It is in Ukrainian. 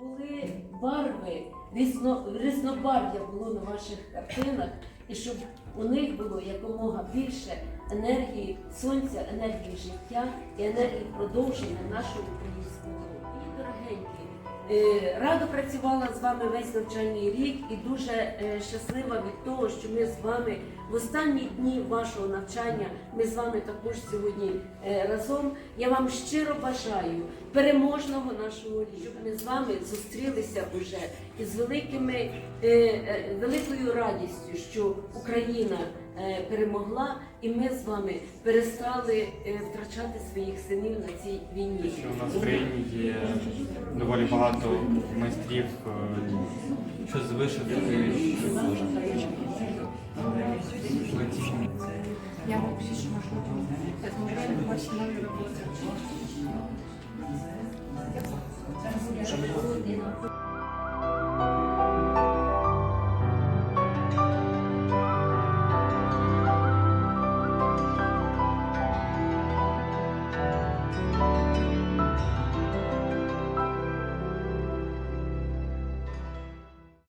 були барви, різно, різнобарв'я було на ваших картинах, і щоб у них було якомога більше енергії сонця, енергії життя і енергії продовження нашого українського роду. І, дорогенькі, е, радо працювала з вами весь навчальний рік і дуже е, щаслива від того, що ми з вами в останні дні вашого навчання, ми з вами також сьогодні е, разом. Я вам щиро бажаю переможного нашого ріку, щоб ми з вами зустрілися уже із великими, е, е, великою радістю, що Україна е, перемогла, і ми з вами перестали е, втрачати своїх синів на цій війні. що у нас в країні є доволі багато майстрів, е, що з вишивки, що з плетіння. Я вам пишу маршрутом. Поэтому реально ваши новые работы. Щоб було